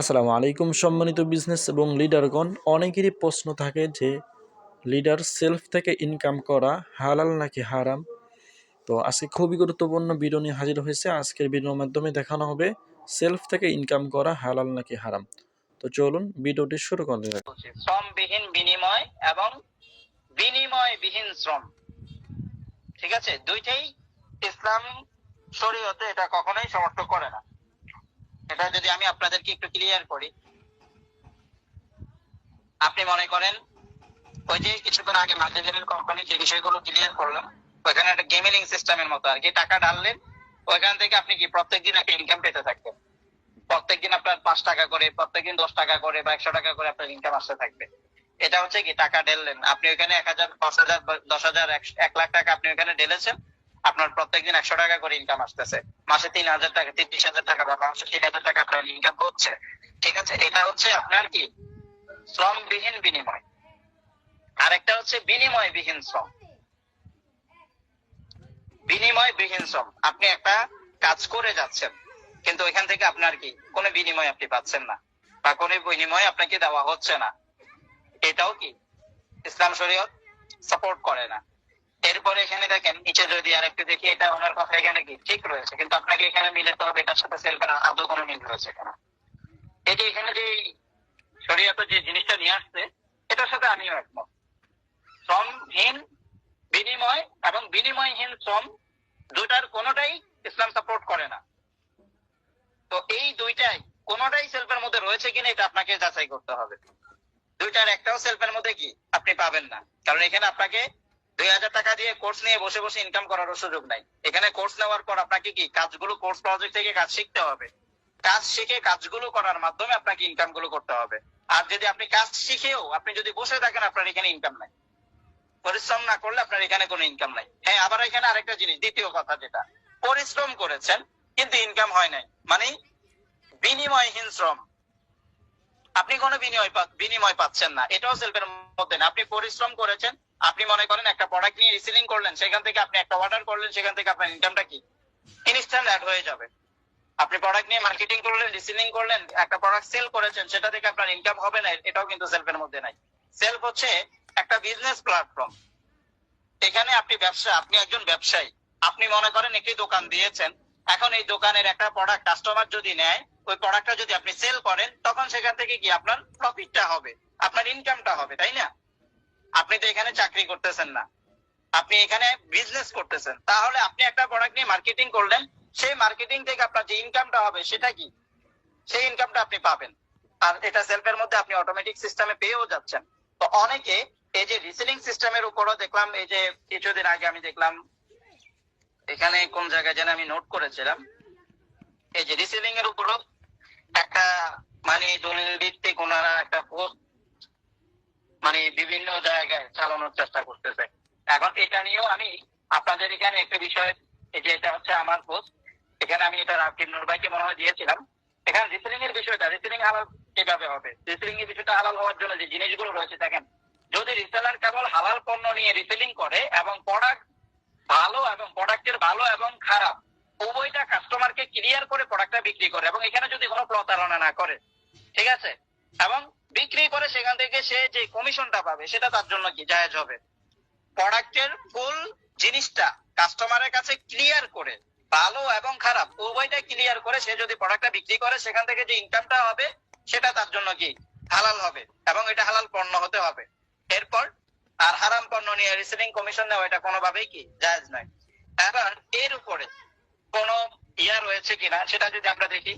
আসসালামু আলাইকুম সম্মানিত বিজনেস এবং লিডারগণ অনেকেরই প্রশ্ন থাকে যে লিডার সেলফ থেকে ইনকাম করা হালাল নাকি হারাম? তো আজকে খুবই গুরুত্বপূর্ণ ভিডিও নিয়ে হাজির হয়েছে। আজকের ভিডিওর মাধ্যমে দেখানো হবে সেলফ থেকে ইনকাম করা হালাল নাকি হারাম। তো চলুন ভিডিওটি শুরু করা যাক। শ্রমবিহীন বিনিময় এবং বিনিময়বিহীন শ্রম। ঠিক আছে? দুইটাই ইসলাম শরীয়তে এটা কখনোই সমর্থন করে না। এটা যদি আমি আপনাদেরকে একটু ক্লিয়ার করি। আপনি মনে করেন, ওই যে কিছুক্ষণ আগে মাল্টিলেভেল কোম্পানি যে বিষয়গুলো ক্লিয়ার করলাম, ওইখানে একটা গেমিং সিস্টেমের মতো আর কি। টাকা ডাললেন ওইখান থেকে আপনি কি প্রত্যেকদিন একটা ইনকাম পেতে থাকবেন? প্রত্যেকদিন আপনার পাঁচ টাকা করে, প্রত্যেকদিন দশ টাকা করে বা একশো টাকা করে আপনার ইনকাম আসতে থাকবে। এটা হচ্ছে কি, টাকা ঢেললেন। আপনি ওখানে এক হাজার, পাঁচ হাজার দশ হাজার, এক- লাখ টাকা আপনি ওখানে ঢেলেছেন, আপনার প্রত্যেকদিন একশো টাকা করে ইনকাম আসতেছে। মাসে তিন হাজার টাকা, তিরিশ হাজার টাকা বা মাসে তিন হাজার টাকা আপনার ইনকাম হচ্ছে। ঠিক আছে? এটা হচ্ছে আপনার কি? শ্রমবিহীন বিনিময়। আরেকটা হচ্ছে বিনিময়বিহীন শ্রম। বিনিময়বিহীন শ্রম। আপনি একটা কাজ করে যাচ্ছেন, কিন্তু ওইখান থেকে আপনার কি? কোনো বিনিময় আপনি পাচ্ছেন না বা কোনো বিনিময় আপনাকে দেওয়া হচ্ছে না। এটাও কি? ইসলাম শরীয়ত সাপোর্ট করে না। এরপরে এখানে দেখেন, নিচে যদি আর একটু দেখি, এটা ওনার কথা এখানে কি? ঠিক রয়েছে, কিন্তু আপনাকে এখানে মিলাতে হবে, এটার সাথে সেলফের আদৌ কোনো মিল রয়েছে কেন। এটি এখানে যে শরীয়ত যে জিনিসটা নিয়ে আসছে, এটার সাথে আমিও একমত। শ্রমহীন বিনিময় এবং বিনিময়হীন শ্রম দুটার কোনোটাই ইসলাম সাপোর্ট করে না। তো এই দুইটাই কোনোটাই সেলফের মধ্যে রয়েছে কিনা, এটা আপনাকে যাচাই করতে হবে। দুইটার একটাও সেলফের মধ্যে কি? আপনি পাবেন না। কারণ এখানে আপনাকে দুই হাজার টাকা দিয়ে কোর্স নিয়ে বসে বসে ইনকাম করারও সুযোগ নাই। এখানে কোর্স নেওয়ার পর আপনাকে কি কাজগুলো কোর্স প্রজেক্ট থেকে কাজ শিখতে হবে? কাজ শিখে কাজগুলো করার মাধ্যমে আপনাকে ইনকামগুলো করতে হবে। আর যদি আপনি কাজ শিখেও আপনি যদি বসে থাকেন, আপনার এখানে ইনকাম নাই। পরিশ্রম না করলে আপনার এখানে কোনো ইনকাম নাই। হ্যাঁ আবার এখানে আরেকটা জিনিস, দ্বিতীয় কথা যেটা, পরিশ্রম করেছেন, কিন্তু ইনকাম হয় নাই। মানে বিনিময়হীন শ্রম। আপনি কোনো বিনিময় বিনিময় পাচ্ছেন না। এটাও সেলফের মধ্যে না। আপনি পরিশ্রম করেছেন আপনি মনে করেন একটা প্রোডাক্ট নিয়ে রিসেলিং করলেন, সেখান থেকে আপনি একটা অর্ডার করলেন, সেখান থেকে আপনার ইনকামটা কি? ইনস্ট্যান্ট অ্যাড হয়ে যাবে। আপনি প্রোডাক্ট নিয়ে মার্কেটিং করলেন রিসেলিং করলেন, একটা প্রোডাক্ট সেল করেছেন, সেটা থেকে আপনার ইনকাম হবে না, এটাও কিন্তু সেলফের মধ্যে নাই। সেলফ হচ্ছে একটা বিজনেস প্ল্যাটফর্ম এখানে আপনি ব্যবসা, আপনি একজন ব্যবসায়ী। আপনি মনে করেন একটি দোকান দিয়েছেন, এখন এই দোকানের একটা প্রোডাক্ট কাস্টমার যদি নেয়, ওই প্রোডাক্টটা যদি আপনি সেল করেন, তখন সেখান থেকে কি আপনার প্রফিটটা হবে? আপনার ইনকামটা হবে, তাই না? আপনি তো এখানে চাকরি করতেছেন না। আপনি এখানে বিজনেস করতেছেন। তাহলে আপনি একটা প্রোডাক্ট নিয়ে মার্কেটিং করলেন, সেই মার্কেটিং থেকে আপনার যে ইনকামটা হবে, সেটা কি? সেই ইনকামটা আপনি পাবেন। আর এটা সেলফের মধ্যে আপনি অটোমেটিক সিস্টেমে পেয়েও যাচ্ছেন। তো অনেকে এই যে রিসেলিং সিস্টেমের উপরও দেখলাম, এই যে কিছুদিন আগে আমি দেখলাম, এখানে কোন জায়গায় যেন আমি নোট করেছিলাম, এই যে রিসেলিং এর উপরও একটা মানে দলিল ভিত্তিক ওনারা একটা পোস্ট মানে বিভিন্ন জায়গায় চালানোর চেষ্টা করতেছে। এখন এটা নিয়েও আমি আপনাদের এখানে একটা বিষয়, এই যে এটা হচ্ছে আমার পোস্ট এখানে আমি এটা রাকিব নুর ভাইকে মনে হয় দিয়েছিলাম। এখানে রিসেলিং এর বিষয়টা রিসেলিং হালাল কীভাবে হবে? রিসেলিং এর বিষয়টা হালাল হওয়ার জন্য যে জিনিসগুলো রয়েছে, দেখেন, যদি রিসেলার কেবল হালাল পণ্য নিয়ে রিসেলিং করে এবং প্রোডাক্ট ভালো এবং প্রোডাক্টের ভালো এবং খারাপ, উভয়টা কাস্টমারকে ক্লিয়ার করে প্রোডাক্টটা বিক্রি করে, এবং এখানে যদি কোনো প্রতারণা না করে, ঠিক আছে? এবং বিক্রি করে সেখান থেকে সে যে কমিশনটা পাবে, সেটা তার জন্য কি জায়েজ হবে। প্রোডাক্টের ফুল জিনিসটা কাস্টমারের কাছে ক্লিয়ার করে, ভালো এবং খারাপ উভয়টা ক্লিয়ার করে সে যদি প্রোডাক্টটা বিক্রি করে, সেখান থেকে যে ইনকামটা হবে, সেটা তার জন্য কি হালাল হবে এবং এটা হালাল পণ্য হতে হবে। এরপর আর হারাম পণ্য নিয়ে রিসেলিং কমিশন নেওয়া, এটা কোনোভাবেই কি জায়েজ নয়। এবার এর উপরে কোন ইয়া রয়েছে কিনা, সেটা যদি আমরা দেখি।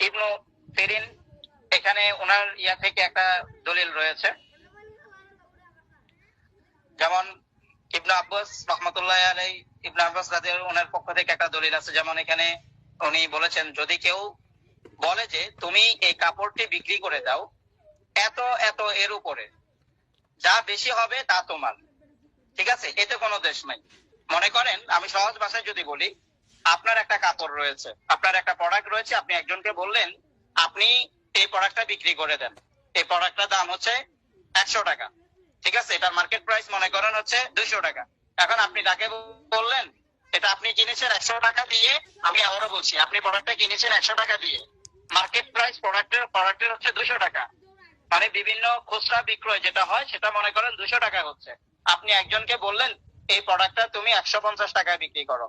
ইবনু ফেরিন এখানে ওনার ইয়া থেকে একটা দলিল রয়েছে। যেমন ইবনু আব্বাস রহমতুল্লাহ আলাই ইবনু আব্বাস রাদের ওনার পক্ষ থেকে একটা দলিল আছে। যেমন এখানে উনি বলেছেন, যদি কেউ বলে যে তুমি এই কাপড়টি বিক্রি করে দাও, এত এত এর উপরে, যা বেশি হবে তা তোমার। ঠিক আছে? এতে কোনো দেশ নাই। মনে করেন, আমি সহজ ভাষায় যদি বলি, আপনার একটা কাপড় রয়েছে, আপনার একটা প্রোডাক্ট রয়েছে, আপনি একজনকে বললেন, আপনি এই প্রোডাক্টটা বিক্রি করে দেন। এই প্রোডাক্টটার দাম হচ্ছে একশো টাকা। ঠিক আছে? এটার মার্কেট প্রাইস মনে করেন হচ্ছে দুইশো টাকা। এখন আপনি তাকে বললেন, এটা আপনি কিনেছেন একশো টাকা দিয়ে, আমি আবারও বলছি, আপনি প্রোডাক্টটা কিনেছেন একশো টাকা দিয়ে। মার্কেট প্রাইস প্রোডাক্টের প্রোডাক্টের হচ্ছে দুশো টাকা। মানে বিভিন্ন খুচরা বিক্রয় যেটা হয়, সেটা মনে করেন দুশো টাকা হচ্ছে। আপনি একজনকে বললেন, এই প্রোডাক্টটা তুমি একশো পঞ্চাশ টাকায় বিক্রি করো।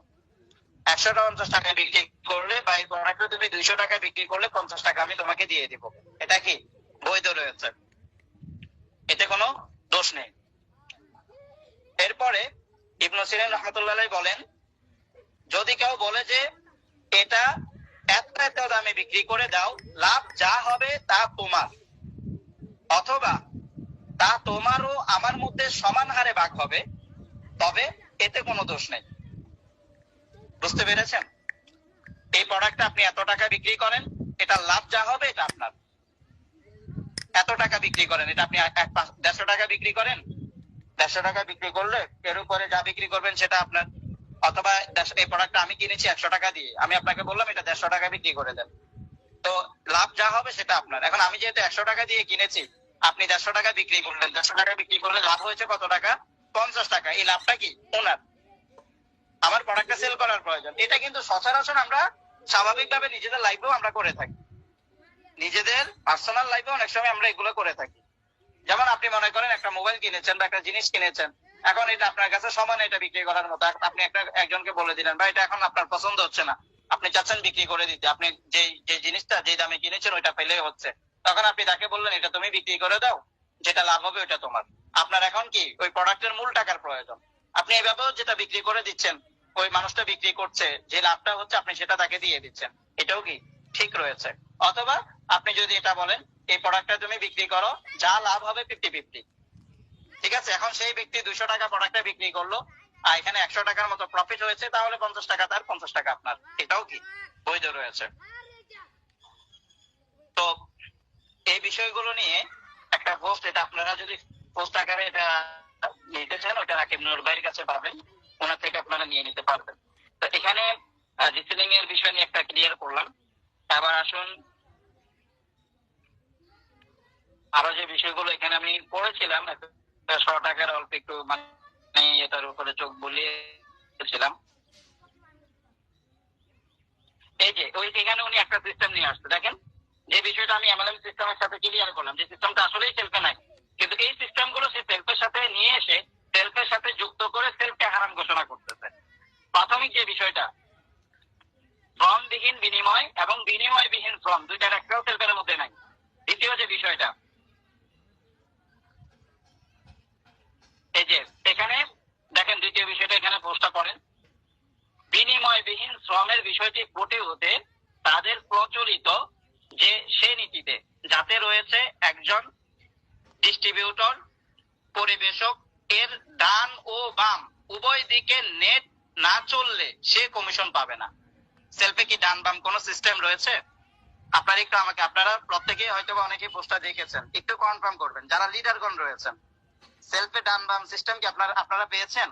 একশো পঞ্চাশ টাকায় বিক্রি করলে বা এই প্রোডাক্টটা তুমি দুইশো টাকায় বিক্রি করলে পঞ্চাশ টাকা আমি তোমাকে দিয়ে দিব। এটা কি? বৈধ রয়েছে। এতে কোনো দোষ নেই। এরপরে ইবনু সিরিন রহমতুল্লাহ বলেন, যদি কেউ বলে যে এটা এত এত দামে বিক্রি করে দাও, লাভ যা হবে তা তোমার। অথবা তা তোমারও আমার মধ্যে সমান হারে ভাগ হবে, তবে এতে কোনো দোষ নেই। বুঝতে পেরেছেন? এই প্রোডাক্টটা আপনি এত টাকা বিক্রি করেন, এটা লাভ যা হবে, এটা আপনার। এত টাকা বিক্রি করেন, এটা আপনি দেড়শো টাকা বিক্রি করেন? দেড়শো টাকা বিক্রি করলে এর উপরে যা বিক্রি করবেন সেটা আপনার। অথবা এই প্রোডাক্টটা আমি কিনেছি একশো টাকা দিয়ে। আমি আপনাকে বললাম, এটা দেড়শো টাকা বিক্রি করে দেন। তো লাভ যা হবে সেটা আপনার। এখন আমি যেহেতু একশো টাকা দিয়ে কিনেছি, আপনি দেড়শো টাকা বিক্রি করলেন। দেড়শো টাকা বিক্রি করলে লাভ হয়েছে কত টাকা? পঞ্চাশ টাকা। এই লাভটা কি? ওনার। আমার প্রোডাক্টটা সেল করার প্রয়োজন। এটা কিন্তু সচরাচর আমরা স্বাভাবিকভাবে নিজেদের লাইফেও আমরা করে থাকি। নিজেদের পার্সোনাল লাইফে অনেক সময় আমরা এগুলো করে থাকি। যেমন আপনি মনে করেন একটা মোবাইল কিনেছেন বা একটা জিনিস কিনেছেন, এখন এটা আপনার কাছে সমান এটা বিক্রি করার মতো। আপনি একটা, একজনকে বলে দিলেন বা এটা এখন আপনার পছন্দ হচ্ছে না। আপনি চাচ্ছেন বিক্রি করে দিতে। আপনি যে যে জিনিসটা, যে দামে কিনেছেন, ওইটা পেলে হচ্ছে। তখন আপনি তাকে বললেন, এটা তুমি বিক্রি করে দাও। যেটা লাভ হবে, ওইটা তোমার। আপনার এখন কি ওই প্রোডাক্টের মূল টাকার প্রয়োজন? আপনি এইভাবেও যেটা বিক্রি করে দিচ্ছেন, ওই মানুষটা বিক্রি করছে, যে লাভটা হচ্ছে আপনি সেটা তাকে দিয়ে দিচ্ছেন। এটাও কি ঠিক রয়েছে? অথবা আপনি যদি এটা বলেন, এই প্রোডাক্টটা তুমি বিক্রি করো, যা লাভ হবে ফিফটি ফিফটি ঠিক আছে, এখন সেই ব্যক্তি দুশো টাকা প্রোডাক্টটা বিক্রি করল, আর এখানে একশো টাকার মতো প্রফিট হয়েছে, তাহলে পঞ্চাশ টাকা তার, পঞ্চাশ টাকা আপনার। এটাও কি বৈধ রয়েছে? তো এই বিষয়গুলো নিয়ে একটা পোস্ট এটা আপনারা যদি পোস্ট আকারে এটা নিতে চান, ওটা রাকিব নুর ভাইয়ের কাছে পাবেন। ওনার থেকে আপনারা নিয়ে নিতে পারবেন। তো এখানে রিসেলিং এর বিষয় নিয়ে একটা ক্লিয়ার করলাম। এবার আসুন, আরও যে বিষয়গুলো এখানে আমি পড়েছিলাম শ টাকার অল্প একটু মানে এটার উপরে চোখ বুলিয়েছিলাম এই যে, ওই এখানে উনি একটা সিস্টেম নিয়ে আসছে। দেখেন, যে বিষয়টা আমি এমএলএম সিস্টেমের সাথে ক্লিয়ার করলাম, যে সিস্টেমটা আসলেই সেলফে নাই। সিস্টেমগুলো সে সেলফের সাথে নিয়ে এসে সেলফের সাথে যুক্ত করে সেলফকে হারাম ঘোষণা করতেছে। প্রাথমিক যে বিষয়টা, শ্রমবিহীন বিনিময় এবং বিনিময়বিহীন শ্রম, দুইটার একটাও সেলফের মধ্যে নাই। দ্বিতীয় যে বিষয়টা, এই যে এখানে দেখেন দ্বিতীয় বিষয়টা এখানে পোস্টটা করেন। বিনিময়বিহীন শ্রমের বিষয়টি ফুটে ওঠে তাদের প্রচলিত যে সে নীতিতে, যাতে রয়েছে একজন ডিস্ট্রিবিউটর পরিবেশক এর ডান ও বাম, উভয় দিকে নেট না চললে সে কমিশন পাবে না। সেলফে কি ডান বাম কোনো সিস্টেম রয়েছে? আপনারা একটু আমাকে, আপনারা প্রত্যেকে হয়তো বা অনেকে পোস্টটা দেখেছেন, একটু কনফার্ম করবেন, যারা লিডারগণ রয়েছেন সেলফে ডান বাম সিস্টেম কি আপনারা আপনারা পেয়েছেন?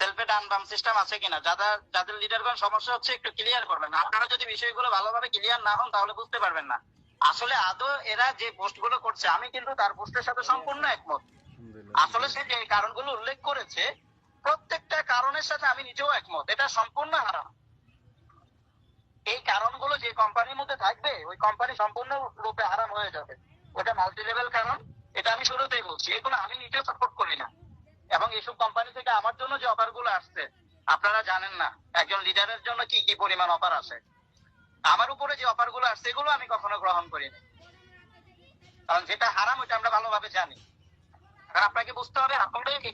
সেলফে ডান বাম সিস্টেম আছে কিনা? যাদের যাদের লিডারগণ সমস্যা হচ্ছে একটু ক্লিয়ার করবেন, আপনারা যদি বিষয়গুলো ভালোভাবে ক্লিয়ার না হন তাহলে বুঝতে পারবেন না। আসলে আদৌ এরা যে পোস্টগুলো করছে আমি কিন্তু তার পোস্টের সাথে সম্পূর্ণ একমত। আসলে সে যে কারণগুলো উল্লেখ করেছে প্রত্যেকটা কারণের সাথে আমি নিজেও একমত। এটা সম্পূর্ণ হারাম। এই কারণগুলো যে কোম্পানির মধ্যে থাকবে ওই কোম্পানি সম্পূর্ণ রূপে হারাম হয়ে যাবে। ওটা মাল্টি লেভেল কারণ এটা আমি শুরুতেই বলছি। এগুলো আমি নিজেও সাপোর্ট করি না। এবং এইসব কোম্পানি থেকে আমার জন্য যে অফারগুলো আসছে আপনারা জানেন না একজন লিডারের জন্য কি কি পরিমাণ অফার আসে আমার উপরে যে অফারগুলো আসছে এগুলো আমি কখনো গ্রহণ করিনি। কারণ যেটা হারাম ওটা আমরা ভালোভাবে জানি। আপনাকে বুঝতে হবে আসলে এই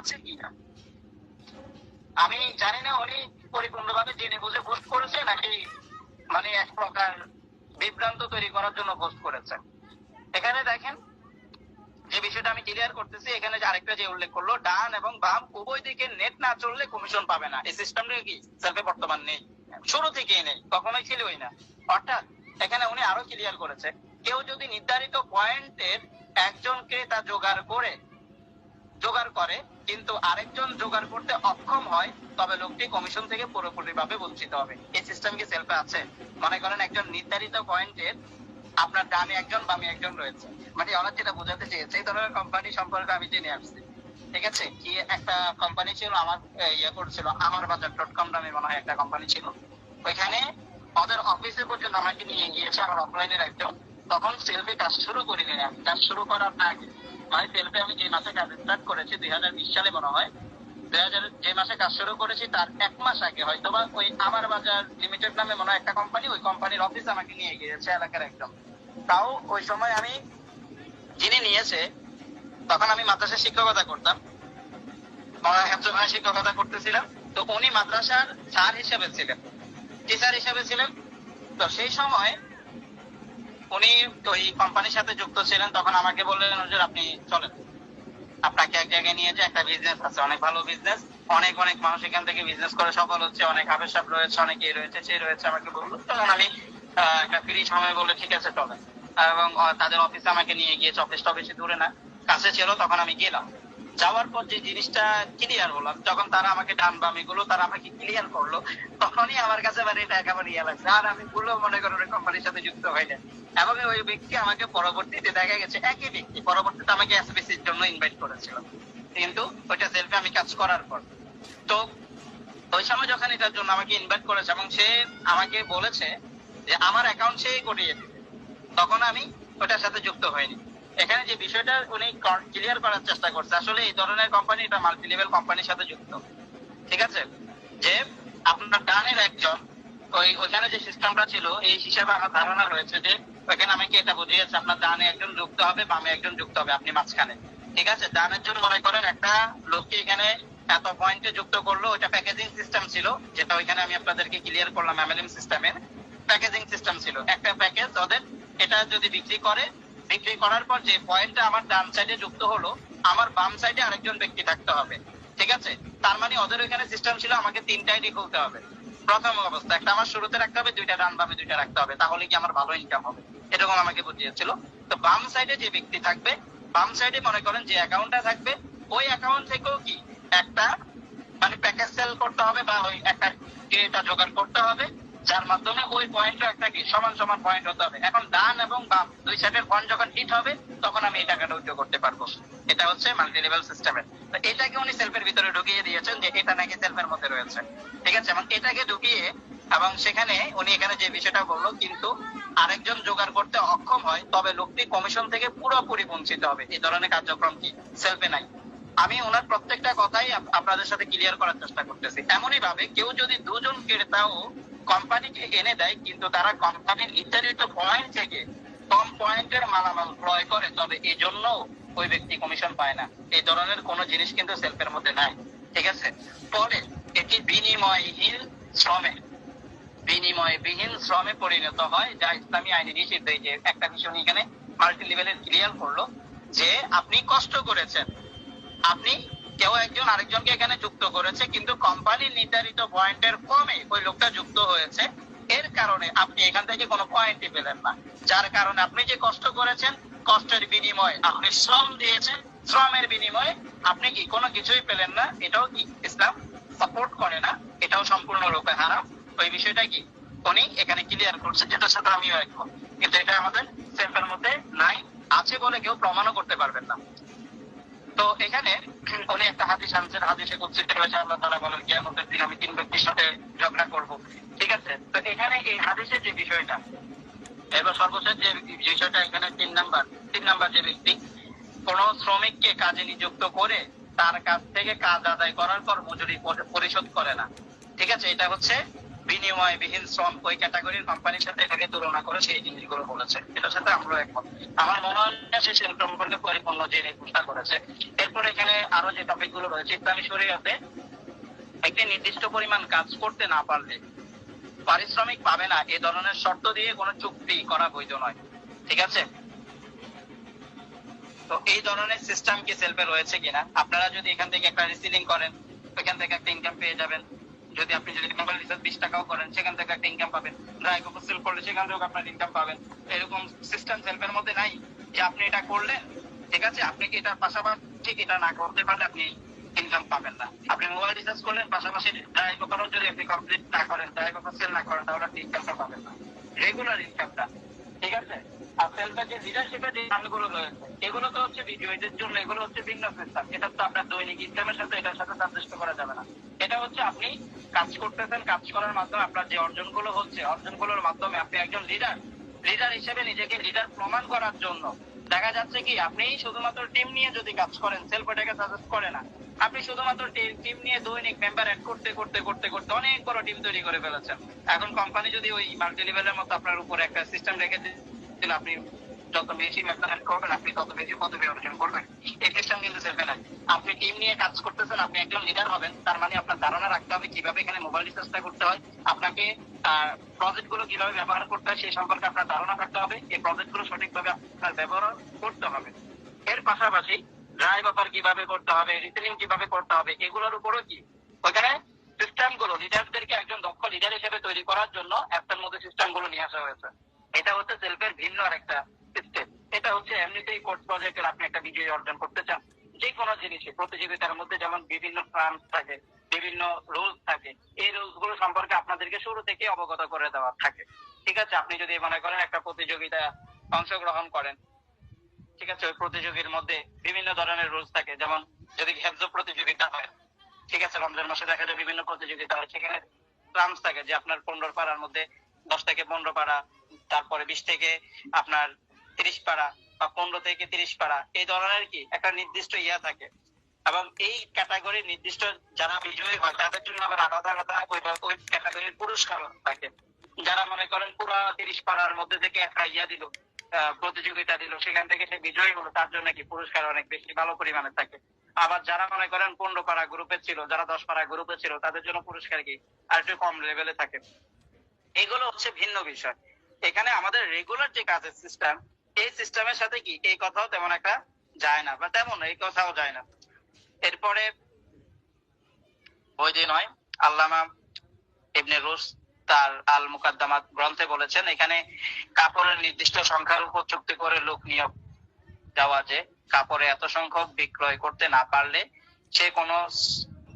আছে কিনা আমি জানি না উনি পরিপূর্ণভাবে জেনে বুঝে পোস্ট করেছে নাকি মানে এক প্রকার বিভ্রান্ত তৈরি করার জন্য পোস্ট করেছে। এখানে দেখেন, যে বিষয়টা আমি ক্লিয়ার করতেছি, এখানে যে আরেকটা যে উল্লেখ করল, ডান এবং বাম, উভয় দিকে নেট না চললে কমিশন পাবে না। এই সিস্টেমটা কি? সেলফে বর্তমান নেই। শুরু থেকেই নেই, কখনোই ছিলই না। অর্থাৎ, এখানে উনি আরও ক্লিয়ার করেছে, কেউ যদি নির্ধারিত পয়েন্টের একজন ক্রেতা জোগাড় করে জোগাড় করে, কিন্তু আরেকজন জোগাড় করতে অক্ষম হয়, তবে লোকটি কমিশন থেকে পুরোপুরিভাবে বঞ্চিত হবে। এই সিস্টেম কি সেলফে আছে? মনে করেন একজন নির্ধারিত পয়েন্টের আপনার ডানে একজন বামে একজন রয়েছে। মানে অনেক যেটা বোঝাতে চেয়েছে, এই ধরনের কোম্পানি সম্পর্কে আমি জেনে আসছি। ঠিক আছে? কি একটা কোম্পানি ছিল, আমার ইয়ে করছিল আমার বাজার ডট কম নামে মনে হয় একটা কোম্পানি ছিল। ওইখানে ওদের অফিসে পর্যন্ত আমাকে নিয়ে গিয়েছে আমার অফলাইনের একজন। তখন কাজ শুরু করিনি আমি। কাজ শুরু করার আগে মানে আমি যে মাসে কাজ স্টার্ট করেছি, দুই হাজার বিশ সালে মনে হয়, দুই হাজার যে মাসে কাজ শুরু করেছি, তার এক মাস আগে হয়তো বা ওই আমার বাজার লিমিটেড নামে মনে হয় একটা কোম্পানি ওই কোম্পানির অফিস আমাকে নিয়ে গিয়েছে এলাকার একজন। তাও ওই সময় আমি যিনি নিয়েছে তখন আমি মাদ্রাসায় শিক্ষকতা করতাম। হেফজোখানে শিক্ষকতা করতেছিলাম। তো উনি মাদ্রাসার স্যার হিসেবে ছিলেন। টিচার হিসেবে ছিলেন। তো সেই সময় উনি ওই কোম্পানির সাথে যুক্ত ছিলেন। তখন আমাকে বললেন, হুজুর, আপনি চলেন। আপনাকে এক জায়গায় নিয়ে যে একটা বিজনেস আছে। অনেক ভালো বিজনেস অনেক অনেক মানুষ এখান থেকে বিজনেস করে। সফল হচ্ছে। অনেক আবেশাব রয়েছে, অনেক এ রয়েছে, সে রয়েছে আমাকে বলল। তখন আমি একটা ফ্রি সময় বলে ঠিক আছে, চলেন। এবং তাদের অফিসে আমাকে নিয়ে গিয়েছে অফিস বেশি দূরে না কাছে ছিল, তখন আমি গেলাম। যাওয়ার পর যে জিনিসটা ক্লিয়ার হলাম যখন তারা আমাকে ডান বাম এগুলো তারা আমাকে ক্লিয়ার করল, তখনই আমার কাছে মানে এটা একেবারে ইয়ে লাগছে। আর আমি পুরো মনে করেন ওই কোম্পানির সাথে যুক্ত হয়ে যায় এবং ওই ব্যক্তি আমাকে পরবর্তীতে দেখা গেছে, একই ব্যক্তি, পরবর্তীতে আমাকে এসবিসির জন্য ইনভাইট করেছিল। কিন্তু ওইটা সেলফে আমি কাজ করার পর। তো ওই সময় যখন এটার জন্য আমাকে ইনভাইট করেছে এবং সে আমাকে বলেছে যে, আমার অ্যাকাউন্ট সেই করিয়ে দিবে। তখন আমি ওটার সাথে যুক্ত হইনি। এখানে যে বিষয়টা উনি ক্লিয়ার করার চেষ্টা করছে, আসলে এই ধরনের কোম্পানি এটা মাল্টি লেভেল কোম্পানির সাথে যুক্ত। ঠিক আছে? যে আপনার ডানের একজন, ওই ওইখানে যে সিস্টেমটা ছিল, এই হিসাবে আমার ধারণা রয়েছে যে ওইখানে আমাকে এটা বুঝিয়েছে আপনার ডানে একজন যুক্ত হবে, বামে একজন যুক্ত হবে, আপনি মাঝখানে। ঠিক আছে? ডানের জন্য মনে করেন একটা লোককে এখানে এত পয়েন্টে যুক্ত করল, ওইটা প্যাকেজিং সিস্টেম ছিল, যেটা ওইখানে আমি আপনাদেরকে ক্লিয়ার করলাম এমএলএম সিস্টেমের প্যাকেজিং সিস্টেম ছিল। একটা প্যাকেজ ওদের, এটা যদি বিক্রি করে বিক্রি করার পর যে পয়েন্টটা আমার ডান সাইডে যুক্ত হলো, আমার বাম সাইডে আরেকজন ব্যক্তি থাকতে হবে। ঠিক আছে? তার মানে ওদের ওইখানে সিস্টেম ছিল আমাকে তিনটা আইডি খুলতে হবে। প্রথম অবস্থা, একটা আমার শুরুতে রাখতে হবে, দুইটা ডান বামে দুইটা রাখতে হবে। তাহলে কি আমার ভালো ইনকাম হবে? এরকম আমাকে বুঝিয়েছিল। তো বাম সাইডে যে ব্যক্তি থাকবে, বাম সাইডে মনে করেন যে অ্যাকাউন্টটা থাকবে, ওই অ্যাকাউন্ট থেকেও কি একটা মানে প্যাকেজ সেল করতে হবে বা ওই একটা ক্রেতা জোগাড় করতে হবে। যার মাধ্যমে ওই পয়েন্টটা একটা সমান সমান পয়েন্ট হতে হবে। এখন ডান এবং বাম দুই সাইডের পয়েন্ট যখন হিট হবে, তখন আমি এই টাকাটা উইথড্র করতে পারব। এটা হচ্ছে মাল্টি লেভেল সিস্টেমের তো এটাকে উনি সেলফের ভিতরে ঢুকিয়ে দিয়েছেন যে এটা নাকি সেলফের মধ্যে রয়েছে। ঠিক আছে? এবং এটাকে ঢুকিয়ে এবং সেখানে উনি এখানে যে বিষয়টা বলল, কিন্তু আরেকজন জোগাড় করতে অক্ষম হয়, তবে লোকটি কমিশন থেকে পুরোপুরি বঞ্চিত হবে। এই ধরনের কার্যক্রম কি? সেলফে নাই। আমি ওনার প্রত্যেকটা কথাই আপনাদের সাথে ক্লিয়ার করার চেষ্টা করতেছি। এমনই ভাবে কেউ যদি দুজন ক্রেতাও কোম্পানিকে এনে দেয়, কিন্তু তারা কোম্পানির নির্ধারিত পয়েন্ট থেকে কম পয়েন্টের মালামাল ক্রয় করে, তবে এই জন্য ওই ব্যক্তি কমিশন পায় না। এই ধরনের কোনো জিনিস কিন্তু সেলফের মধ্যে নাই, ঠিক আছে? পরে, এটি বিনিময়হীন শ্রমে, বিনিময়বিহীন শ্রমে পরিণত হয়, যা ইসলামী আইনে নিষিদ্ধ। যে একটা বিষয় এখানে মাল্টি লেভেলের ক্লিয়ার করল যে আপনি কষ্ট করেছেন, আপনি কেউ একজন আরেকজনকে এখানে যুক্ত করেছে, কিন্তু কোম্পানির নির্ধারিত পয়েন্টের কমে ওই লোকটা যুক্ত হয়েছে। এর কারণে আপনি এখান থেকে কোনো পয়েন্টই পেলেন না। যার কারণে আপনি যে কষ্ট করেছেন, কষ্টের বিনিময়ে আপনি শ্রম দিয়েছেন, শ্রমের বিনিময়ে আপনি কি কোনো কিছুই পেলেন না? এটাও কি ইসলাম সাপোর্ট করে না? এটাও সম্পূর্ণ সম্পূর্ণরূপে হারাম? ওই বিষয়টা কি? উনি এখানে ক্লিয়ার করছে যেটার সাথে আমিও একমত। কিন্তু এটা আমাদের সেলফের মধ্যে নাই, আছে বলে কেউ প্রমাণও করতে পারবেন না। তো এখানে উনি একটা হাদিস আনছেন হাদিসে কুৎসিত রয়েছে, আল্লাহ তাআলা বলেন, কিয়ামতের দিন আমি তিন ব্যক্তির সাথে ঝগড়া করব। ঠিক আছে? তো এখানে এই হাদিসের যে বিষয়টা, এবার সর্বশেষ যে বিষয়টা এখানে তিন নাম্বার তিন নাম্বার যে ব্যক্তি, কোন শ্রমিককে কাজে নিযুক্ত করে তার কাছ থেকে কাজ আদায় করার পর মজুরি পরিশোধ করে না। ঠিক আছে? এটা হচ্ছে বিনিময়বিহীন শ্রম ওই ক্যাটাগরির কোম্পানির সাথে এটাকে তুলনা করে সেই জিনিসগুলো বলেছে। এটার সাথে আমরা একমত। আমার মনে হয় না সে সেল সম্পর্কে পরিপূর্ণ যে রিপোর্টটা করেছে। এরপর এখানে আরও যে টপিকগুলো রয়েছে ইসলামী শরীয়তে একটি নির্দিষ্ট পরিমাণ কাজ করতে না পারলে পারিশ্রমিক পাবে না, এ ধরনের শর্ত দিয়ে কোনো চুক্তি করা বৈধ নয়। ঠিক আছে? তো এই ধরনের সিস্টেম কি সেলফে রয়েছে কিনা? আপনারা যদি এখান থেকে একটা রিসিলিং করেন, ওইখান থেকে একটা ইনকাম পেয়ে যাবেন। যদি আপনি যদি মোবাইল রিচার্জ বিশ টাকাও করেন, সেখান থেকে একটা ইনকাম পাবেন। ড্রাই কপর সেল করলে সেখান থেকে আপনার ইনকাম পাবেন। এরকম সিস্টেম সেলফের মধ্যে নাই যে আপনি এটা করলেন ঠিক আছে, আপনি কি এটা পাশাপাশি এটা না করতে পারলে আপনি ইনকাম পাবেন না। আপনি মোবাইল রিচার্জ করলেন, পাশাপাশি ড্রাই কপারও যদি আপনি কমপ্লিট না করেন ড্রাই কপার সেল না করেন, তাহলে আপনি ইনকামটা পাবেন না। রেগুলার ইনকামটা ঠিক আছে? আর সেলফের যে লিডারশিপের যে গানগুলো রয়েছে, এগুলো তো হচ্ছে ভিডিওদের জন্য এগুলো হচ্ছে ভিন্ন সিস্টেম এটা তো আপনার দৈনিক ইনকামের সাথে, এটার সাথে সাদৃশ্য করা যাবে না। এটা হচ্ছে আপনি কাজ করতেছেন, কাজ করার মাধ্যমে আপনার যে অর্জনগুলো হচ্ছে, অর্জনগুলোর মাধ্যমে আপনি একজন লিডার লিডার হিসেবে নিজেকে লিডার প্রমাণ করার জন্য দেখা যাচ্ছে কি, আপনি শুধুমাত্র টিম নিয়ে যদি কাজ করেন সেলফ এটাকে সাজেস্ট করে না, আপনি শুধুমাত্র টিম নিয়ে দৈনিক মেম্বার অ্যাড করতে করতে করতে করতে অনেক বড় টিম তৈরি করে ফেলেছেন। এখন কোম্পানি যদি ওই মাল্টি লেভেলের মতো আপনার উপর একটা সিস্টেম রেখে দিন আপনি যত বেশি মেম্বার করবেন, আপনি তত বেশি পদবি অর্জন করবেন। এই সিস্টেম কিন্তু সেলফে নাই আপনি টিম নিয়ে কাজ করতেছেন, আপনি একজন লিডার হবেন, তার মানে আপনার ধারণা রাখতে হবে কীভাবে এখানে মোবাইল রিসার্চটা করতে হয়। আপনাকে প্রজেক্টগুলো কীভাবে ব্যবহার করতে হয় সেই সম্পর্কে আপনার ধারণা থাকতে হবে। এই প্রজেক্টগুলো সঠিকভাবে আপনার ব্যবহার করতে হবে। এর পাশাপাশি ড্রাইভ অফার কীভাবে করতে হবে রিটেলিং কীভাবে করতে হবে, এগুলোর উপরও কি? ওখানে সিস্টেমগুলো লিডারদেরকে একজন দক্ষ লিডার হিসেবে তৈরি করার জন্য অ্যাপটার মধ্যে সিস্টেমগুলো নিয়ে আসা হয়েছে। এটা হচ্ছে সেলফের ভিন্ন আর সিস্টেম এটা হচ্ছে এমনিতেই কোর্স প্রজেক্টের আপনি একটা বিজয় অর্জন করতে চান। যে কোনো জিনিসে, প্রতিযোগিতার মধ্যে যেমন বিভিন্ন টার্মস থাকে, বিভিন্ন রুলস থাকে, এই রুলসগুলো সম্পর্কে আপনাদেরকে শুরু থেকে অবগত করে দেওয়া থাকে। ঠিক আছে? আপনি যদি মনে করেন একটা প্রতিযোগিতা অংশগ্রহণ করেন, ঠিক আছে? ওই প্রতিযোগীর মধ্যে বিভিন্ন ধরনের রুলস থাকে। যেমন যদি হেফজ প্রতিযোগিতা হয়, ঠিক আছে? রমজান মাসে দেখা যায় বিভিন্ন প্রতিযোগিতা হয়। সেখানে টার্মস থাকে যে আপনার পনেরো পাড়ার মধ্যে দশ থেকে পনেরো পাড়া, তারপরে বিশ থেকে আপনার তিরিশ পাড়া বা পনেরো থেকে তিরিশ পাড়া, এই ধরনের কি একটা নির্দিষ্ট ইয়া থাকে। এবং এই ক্যাটাগরির নির্দিষ্ট যারা বিজয়ী হয়, তাদের জন্য আবার আলাদা আলাদা ওই ক্যাটাগরির পুরস্কার থাকে। যারা মনে করেন পুরো তিরিশ পাড়ার মধ্যে থেকে একটা ইয়া দিল প্রতিযোগিতা দিল, সেখান থেকে সে বিজয়ী হলো, তার জন্য কি পুরস্কার অনেক বেশি ভালো পরিমাণে থাকে। আবার যারা মনে করেন পনেরো পাড়া গ্রুপে ছিল, যারা দশ পাড়া গ্রুপে ছিল, তাদের জন্য পুরস্কার কি আর একটু কম লেভেলে থাকে। এগুলো হচ্ছে ভিন্ন বিষয়। এখানে আমাদের রেগুলার যে কাজের সিস্টেম এই সিস্টেমের সাথে কি এই কথাও তেমন একটা যায় না, বা তেমন এই কথাও যায় না। এরপরে ওই যে নয়, আল্লামা ইবনে রুস তার আল মুকাদ্দামাত গ্রন্থে বলেছেন, এখানে কাপড়ের নির্দিষ্ট সংখ্যার উপর চুক্তি করে লোক নিয়োগ দেওয়া যে কাপড়ে এত সংখ্যক বিক্রয় করতে না পারলে সে কোনো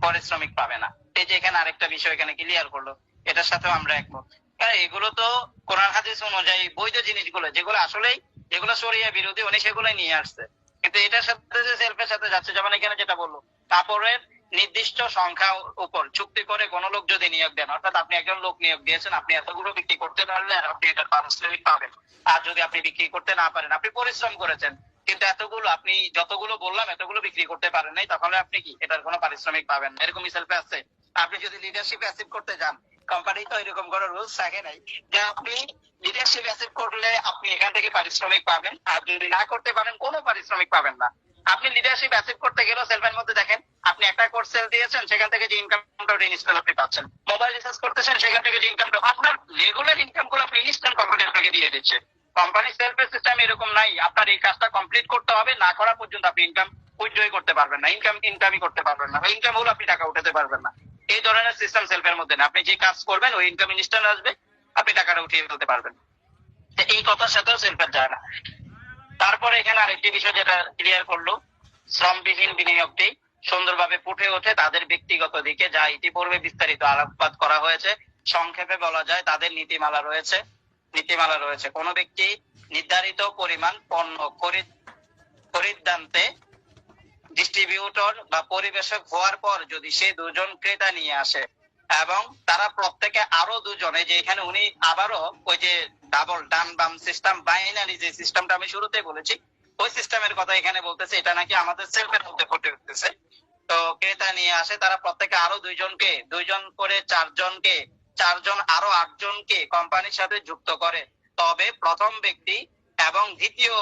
পারিশ্রমিক পাবে না। এই যে এখানে আরেকটা বিষয় এখানে ক্লিয়ার করল, এটার সাথেও আমরা একমত। কারণ এগুলো তো কোরআন হাদিস অনুযায়ী বৈধ জিনিসগুলো, যেগুলো আসলেই যেগুলো সরিয়া বিরোধী, উনি সেগুলোই নিয়ে আসছে। কিন্তু এটার সাথে যে সেলফের সাথে যাচ্ছে, যেমন এখানে যেটা বলল, কাপড়ের নির্দিষ্ট সংখ্যা উপর চুক্তি করে কোন লোক যদি নিয়োগ দেন, অর্থাৎ আপনি একজন লোক নিয়োগ দিয়েছেন, আপনি এতগুলো বিক্রি করতে পারলে আপনি এটার পারিশ্রমিক পাবেন। আর যদি আপনি বিক্রি করতে না পারেন, আপনি পরিশ্রম করেছেন, কিন্তু এতগুলো, আপনি যতগুলো বললাম, এতগুলো বিক্রি করতে পারেন নাই, তাহলে আপনি কি? এটার কোনো পারিশ্রমিক পাবেন না। এরকম সেলফে আছে। আপনি যদি লিডারশিপ অ্যাচিভ করতে যান কোম্পানি তো এরকম কোনো রুলস থাকে নাই। যে আপনি লিডারশিপ অ্যাচিভ করলে আপনি এখান থেকে পারিশ্রমিক পাবেন, আর যদি না করতে পারেন, কোনো পারিশ্রমিক পাবেন না। আপনি লিডারশিপ অ্যাচিভ করতে গেলেও সেলফের মধ্যে দেখেন, আপনি একটা কোর্স সেল দিয়েছেন, সেখান থেকে যে ইনকামটা ইনস্টল আপনি পাচ্ছেন। মোবাইল রিচার্জ করতেছেন, সেখান থেকে যে ইনকামটা আপনার রেগুলার ইনকামগুলো আপনি ইনস্ট্যান্ট কোম্পানি আপনাকে দিয়ে দিচ্ছে। কোম্পানি সেলফের সিস্টেম এরকম নাই। আপনার এই কাজটা কমপ্লিট করতে হবে, না করা পর্যন্ত আপনি ইনকাম উইথড্রই করতে পারবেন না। ইনকাম ইনকামই করতে পারবেন না। ইনকাম হলো আপনি টাকা উঠাতে পারবেন না। এই ধরনের সিস্টেম সেলফের মধ্যে না। আপনি যে কাজ করবেন, ওই ইনকাম ইনস্ট্যান্ট আসবে, আপনি টাকাটা উঠিয়ে ফেলতে পারবেন। এই কথার সাথেও সেলফের যায় না। তারপরে এখানে আরেকটি বিষয় যেটা ক্লিয়ার করল, শ্রমবিহীন বিনিয়োগটি সুন্দরভাবে ফুটে ওঠে, তাদের ব্যক্তিগত দিকে যা ইতিপূর্বে বিস্তারিত আলোকপাত করা হয়েছে, সংক্ষেপে বলা যায় তাদের নীতিমালা রয়েছে। নীতিমালা রয়েছে, কোন ব্যক্তি নির্ধারিত পরিমাণ পণ্য খরিদ খরিদ্দান্তে ডিস্ট্রিবিউটর বা পরিবেশক হওয়ার পর যদি সে দুজন ক্রেতা নিয়ে আসে এবং তারা প্রত্যেকে আরও দুজনে যে এখানে উনি আবারও ওই যে ডাবল ডান বাম সিস্টেম বাইনারি যে সিস্টেমটা আমি শুরুতে বলেছি, ওই সিস্টেমের কথা এখানে বলতেছে, এটা নাকি আমাদের সেলফের মধ্যে ফুটে উঠতেছে। তো ক্রেতা নিয়ে আসে, তারা প্রত্যেকে আরও দুইজনকে, দুইজন করে চারজনকে, চারজন আরও আটজনকে কোম্পানির সাথে যুক্ত করে। তবে প্রথম ব্যক্তি এবং দ্বিতীয়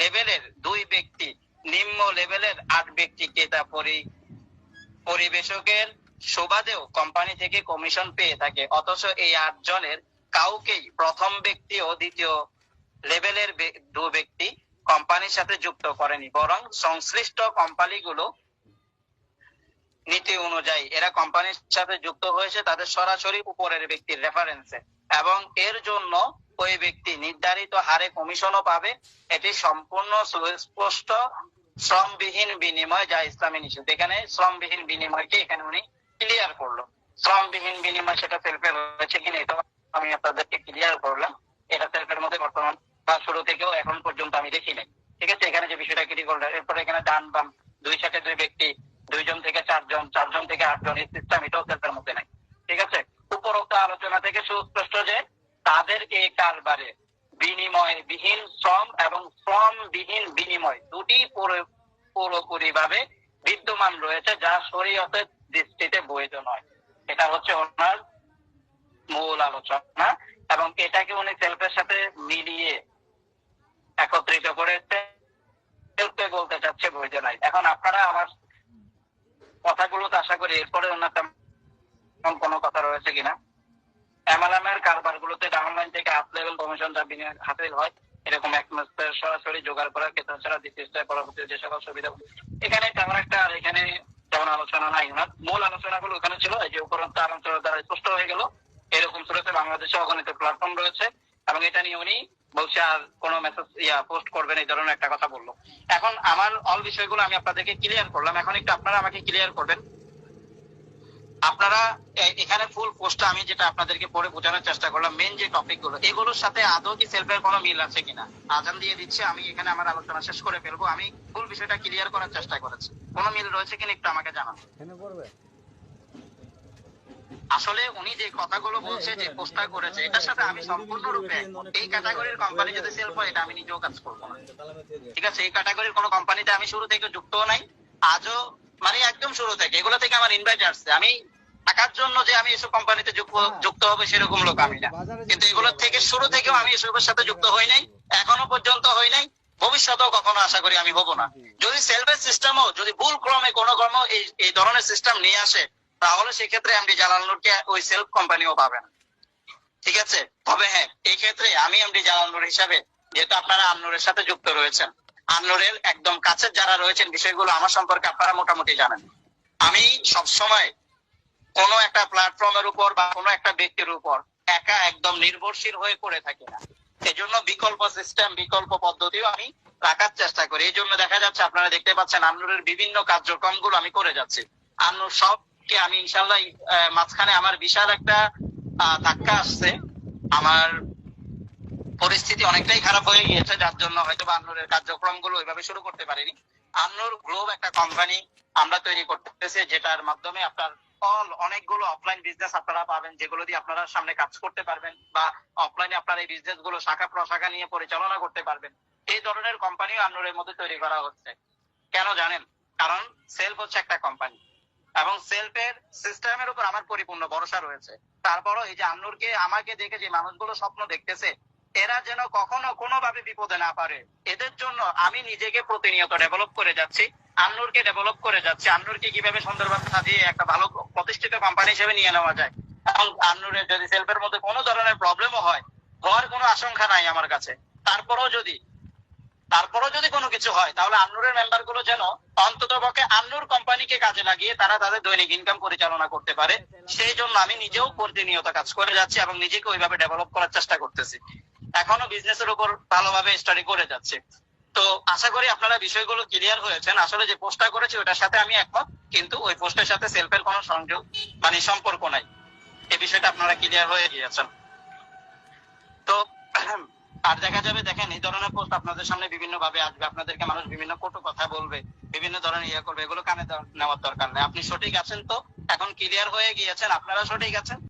লেভেলের দুই ব্যক্তি নিম্ন লেভেলের আট ব্যক্তি ক্রেতা পরি, পরিবেশকের সুবাদেও কোম্পানি থেকে কমিশন পেয়ে থাকে। অথচ এই আট জনের কাউকেই প্রথম ব্যক্তি ও দ্বিতীয় লেভেলের দু ব্যক্তি কোম্পানির সাথে যুক্ত করেনি। বরং সংশ্লিষ্ট কোম্পানিগুলো নীতি অনুযায়ী এরা কোম্পানির সাথে যুক্ত হয়েছে, তাদের সরাসরি উপরের ব্যক্তির রেফারেন্সে এবং এর জন্য ওই ব্যক্তি নির্ধারিত হারে কমিশনও পাবে। এটি সম্পূর্ণ সুস্পষ্ট শ্রমবিহীন বিনিময় যা ইসলামী নিষেধ। এখানে শ্রমবিহীন বিনিময়কে এখানে উনি ক্লিয়ার করল। শ্রমবিহীন বিনিময় সেটা সেলফে রয়েছে কিনা এটা আমি আপনাদেরকে ক্লিয়ার করলাম। এটা সেলফের মধ্যে বর্তমান বা শুরু থেকেও এখন পর্যন্ত আমি দেখি নাই। ঠিক আছে? এখানে যে বিষয়টা ক্রিটিক করল, এরপরে এখানে ডান বাম দুই সাথে দুই ব্যক্তি, দুইজন থেকে চারজন চারজন থেকে আটজন, এই সিস্টেম এটাও সেলফের মধ্যে নাই। ঠিক আছে? উপরোক্ত আলোচনা থেকে সুস্পষ্ট যে তাদের এই কারবারে বিনিময় বিহীন শ্রম এবং শ্রম বিহীন বিনিময় দুটি পুরোপুরি ভাবে বিদ্যমান রয়েছে, যা শরীয়তের দৃষ্টিতে বৈধ নয়। এটা হচ্ছে ওনার মূল আলোচনা এবং এটাকে উনি সেলফের সাথে মিলিয়ে একত্রিত করেছে। সেলফে বলতে চাচ্ছে বৈধ নাই এখন আপনারা আমার কথাগুলো তো আশা করি এরপরে ওনার তেমন কোনো কথা রয়েছে কিনা। এমএলএম এর কারবার গুলোতে ডাউনলাইন থেকে আপ লেভেল কমিশন যা বিনিয়োগ হাসিল হয়। এরকম এক মাসের সরাসরি জোগাড় করার ক্ষেত্রে ছাড়া দ্বিতীয় স্তরে পরবর্তী যে সকল সুবিধা এখানে তেমন একটা এখানে তেমন আলোচনা নাই। ওনার মূল আলোচনাগুলো ওখানে ছিল যে উপরন্ত আলোচনা দ্বারা স্পষ্ট হয়ে গেল। এরকম শুরুতে বাংলাদেশে অগণিত প্ল্যাটফর্ম রয়েছে এবং এটা নিয়ে উনি বলছে, আর কোনো মেসেজ ইয়া পোস্ট করবেন, এই ধরনের একটা কথা বলল। এখন আমার অল বিষয়গুলো আমি আপনাদেরকে ক্লিয়ার করলাম। এখন একটু আপনারা আমাকে ক্লিয়ার করবেন। আপনারা এখানে ফুল পোস্টটা আমি যেটা আপনাদেরকে পড়ে বোঝানোর চেষ্টা করলাম মেন যে টপিকগুলো এগুলোর সাথে আদৌ কি সেলফের কোনো মিল আছে কিনা? আজান দিয়ে দিচ্ছে আমি এখানে আমার আলোচনা শেষ করে ফেলব আমি ফুল বিষয়টা ক্লিয়ার করার চেষ্টা করেছি। কোনো মিল রয়েছে কিনা একটু আমাকে জানান। আসলে উনি যে কথাগুলো বলছে যে পোস্টটা করেছে এটার সাথে আমি সম্পূর্ণরূপে এই ক্যাটাগরির কোম্পানি যদি সেলফ করে এটা আমি নিজেও কাজ করব না। ঠিক আছে এই ক্যাটাগরির কোনো কোম্পানিতে আমি শুরু থেকে যুক্তও নাই আজও মানে একদম শুরু থেকে। এগুলো থেকে আমার ইনভাইট আসছে। আমি টাকার জন্য যে আমি এসব কোম্পানিতে যুক্ত- যুক্ত হবে সেরকম লোক আমি না। কিন্তু এগুলোর থেকে শুরু থেকেও আমি এসবের সাথে যুক্ত হই নাই। এখনও পর্যন্ত হই নাই। ভবিষ্যতেও কখনো আশা করি আমি হব না। যদি সেলফের সিস্টেমও যদি ভুল ক্রমে কোনো ক্রম এই ধরনের সিস্টেম নিয়ে আসে তাহলে সেক্ষেত্রে এমডি জালালনুরকে ওই সেলফ কোম্পানিও পাবে না। ঠিক আছে? তবে হ্যাঁ এই ক্ষেত্রে আমি এমডি জালালনুর হিসাবে যেহেতু আপনারা আন্নুরের সাথে যুক্ত রয়েছেন আন্নুরের একদম কাছের যারা রয়েছেন বিষয়গুলো আমার সম্পর্কে আপনারা মোটামুটি জানেন। আমি সব সময় কোনো একটা প্ল্যাটফর্মের উপর বা কোনো একটা ব্যক্তির উপর একা একদম নির্ভরশীল হয়ে পড়ে থাকি না। এই জন্য বিকল্প সিস্টেম বিকল্প পদ্ধতিও আমি রাখার চেষ্টা করি। এই জন্য দেখা যাচ্ছে আপনারা দেখতে পাচ্ছেন আন্নুরের বিভিন্ন কার্যক্রমগুলো আমি করে যাচ্ছি। আন্নুর সবকে আমি ইনশাল্লাহ মাঝখানে আমার বিশাল একটা ধাক্কা আসছে। আমার পরিস্থিতি অনেকটাই খারাপ হয়ে গিয়েছে, যার জন্য হয়তো আন্নুরের কার্যক্রমগুলো ওইভাবে শুরু করতে পারিনি। আন্নুর গ্লোব একটা কোম্পানি আমরা তৈরি করতেছি, যেটার মাধ্যমে আপনার অল অনেকগুলো অফলাইন বিজনেস আপনারা পাবেন, যেগুলো দিয়ে আপনারা সামনে কাজ করতে পারবেন বা অফলাইনে আপনার এই বিজনেসগুলো শাখা প্রশাখা নিয়ে পরিচালনা করতে পারবেন। এই ধরনের কোম্পানিও আন্নুরের মধ্যে তৈরি করা হচ্ছে। কেন জানেন? কারণ সেলফ হচ্ছে একটা কোম্পানি এবং সেলফের সিস্টেমের উপর আমার পরিপূর্ণ ভরসা রয়েছে। তারপরও এই যে আন্নুরকে আমাকে দেখে যে মানুষগুলো স্বপ্ন দেখতেছে এরা যেন কখনো কোনোভাবে বিপদে না পারে এদের জন্য আমি নিজেকে প্রতিনিয়ত ডেভেলপ করে যাচ্ছি, আন্নুরকে ডেভেলপ করে যাচ্ছি। আন্নুরকে কীভাবে সুন্দরভাবে সাজিয়ে একটা ভালো প্রতিষ্ঠিত কোম্পানি হিসেবে নিয়ে নেওয়া যায়? এবং আন্নুরের যদি সেলফের মধ্যে কোনো ধরনের প্রবলেমও হয়, হওয়ার কোনো আশঙ্কা নাই আমার কাছে। তারপরেও যদি তারপরেও যদি কোনো কিছু হয়, তাহলে আন্নুরের মেম্বারগুলো যেন অন্তত পক্ষে আন্নুর কোম্পানিকে কাজে লাগিয়ে তারা তাদের দৈনিক ইনকাম পরিচালনা করতে পারে। সেই জন্য আমি নিজেও প্রতিনিয়ত কাজ করে যাচ্ছি এবং নিজেকে ওইভাবে ডেভেলপ করার চেষ্টা করতেছি। এখনও বিজনেসের উপর ভালোভাবে স্টাডি করে যাচ্ছে। তো আশা করি আপনারা বিষয়গুলো ক্লিয়ার হয়েছেন। আসলে যে পোস্টটা করেছি, ওটার সাথে আমি একমত, কিন্তু ওই পোস্টের সাথে সেলফের কোনো সংযোগ মানে সম্পর্ক নাই। এই বিষয়টা আপনারা ক্লিয়ার হয়ে গিয়েছেন। তো, আর দেখা যাবে, দেখেন, এই ধরনের পোস্ট আপনাদের সামনে বিভিন্ন ভাবে আসবে। আপনাদেরকে মানুষ বিভিন্ন কটু কথা বলবে, বিভিন্ন ধরনের ইয়ে করবে। এগুলো কানে নেওয়ার দরকার নেই। আপনি সঠিক আছেন তো? এখন ক্লিয়ার হয়ে গিয়েছেন। আপনারা সঠিক আছেন?